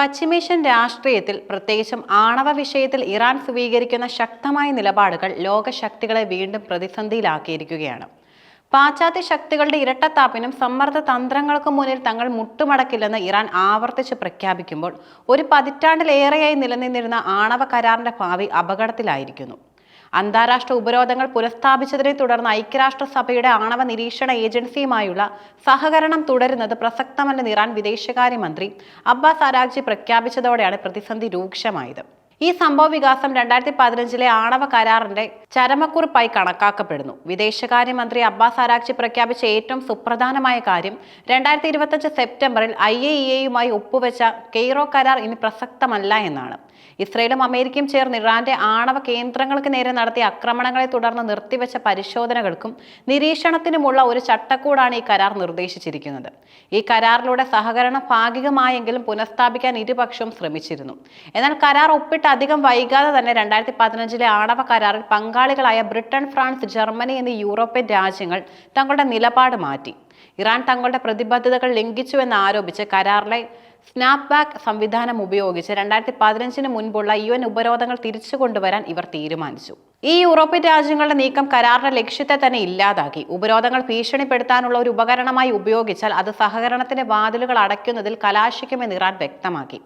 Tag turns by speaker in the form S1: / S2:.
S1: പശ്ചിമേഷ്യൻ രാഷ്ട്രീയത്തിൽ പ്രത്യേകിച്ചും ആണവ വിഷയത്തിൽ ഇറാൻ സ്വീകരിക്കുന്ന ശക്തമായ നിലപാടുകൾ ലോകശക്തികളെ വീണ്ടും പ്രതിസന്ധിയിലാക്കിയിരിക്കുകയാണ്. പാശ്ചാത്യ ശക്തികളുടെ ഇരട്ടത്താപ്പിനും സമ്മർദ്ദ തന്ത്രങ്ങൾക്കും മുന്നിൽ തങ്ങൾ മുട്ടുമടക്കില്ലെന്ന് ഇറാൻ ആവർത്തിച്ച് പ്രഖ്യാപിക്കുമ്പോൾ ഒരു പതിറ്റാണ്ടിലേറെയായി നിലനിന്നിരുന്ന ആണവ കരാറിന്റെ ഭാവി അപകടത്തിലായിരിക്കുന്നു. അന്താരാഷ്ട്ര ഉപരോധങ്ങൾ പുനഃസ്ഥാപിച്ചതിനെ തുടർന്ന് ഐക്യരാഷ്ട്രസഭയുടെ ആണവ നിരീക്ഷണ ഏജൻസിയുമായുള്ള സഹകരണം തുടരുന്നത് പ്രസക്തമല്ലെന്ന് ഇറാൻ വിദേശകാര്യമന്ത്രി അബ്ബാസ് അരാഗ്ജി പ്രഖ്യാപിച്ചതോടെയാണ് പ്രതിസന്ധി രൂക്ഷമായത്. ഈ സംഭവ വികാസം രണ്ടായിരത്തി പതിനഞ്ചിലെ ആണവ കരാറിന്റെ ചരമക്കുറിപ്പായി കണക്കാക്കപ്പെടുന്നു. വിദേശകാര്യമന്ത്രി അബ്ബാസ് ആരാക്ചി പ്രഖ്യാപിച്ച ഏറ്റവും സുപ്രധാനമായ കാര്യം രണ്ടായിരത്തി ഇരുപത്തഞ്ച് സെപ്റ്റംബറിൽ ഐ എ ഇ എയുമായി ഒപ്പുവെച്ച കെയ്റോ കരാർ ഇനി പ്രസക്തമല്ല എന്നാണ്. ഇസ്രയേലും അമേരിക്കയും ചേർന്ന് ഇറാന്റെ ആണവ കേന്ദ്രങ്ങൾക്ക് നേരെ നടത്തിയ ആക്രമണങ്ങളെ തുടർന്ന് നിർത്തിവെച്ച പരിശോധനകൾക്കും നിരീക്ഷണത്തിനുമുള്ള ഒരു ചട്ടക്കൂടാണ് ഈ കരാർ നിർദ്ദേശിച്ചിരിക്കുന്നത്. ഈ കരാറിലൂടെ സഹകരണം ഭാഗികമായെങ്കിലും പുനഃസ്ഥാപിക്കാൻ ഇരുപക്ഷവും ശ്രമിച്ചിരുന്നു. എന്നാൽ കരാർ ഒപ്പിട്ട് അധികം വൈകാതെ തന്നെ രണ്ടായിരത്തി പതിനഞ്ചിലെ ആണവ കരാറിൽ പങ്കാളികളായ ബ്രിട്ടൻ ഫ്രാൻസ് ജർമ്മനി എന്നീ യൂറോപ്യൻ രാജ്യങ്ങൾ തങ്ങളുടെ നിലപാട് മാറ്റി. ഇറാൻ തങ്ങളുടെ പ്രതിബദ്ധതകൾ ലംഘിച്ചുവെന്ന് ആരോപിച്ച് കരാറിലെ സ്നാപ്പ് ബാക്ക് സംവിധാനം ഉപയോഗിച്ച് രണ്ടായിരത്തി പതിനഞ്ചിന് മുൻപുള്ള യു എൻ ഉപരോധങ്ങൾ തിരിച്ചു കൊണ്ടുവരാൻ ഇവർ തീരുമാനിച്ചു. ഈ യൂറോപ്യൻ രാജ്യങ്ങളുടെ നീക്കം കരാറിന്റെ ലക്ഷ്യത്തെ തന്നെ ഇല്ലാതാക്കി. ഉപരോധങ്ങൾ ഭീഷണിപ്പെടുത്താനുള്ള ഒരു ഉപകരണമായി ഉപയോഗിച്ചാൽ അത് സഹകരണത്തിന്റെ വാതിലുകൾ അടയ്ക്കുന്നതിൽ കലാശിക്കുമെന്ന് ഇറാൻ വ്യക്തമാക്കി.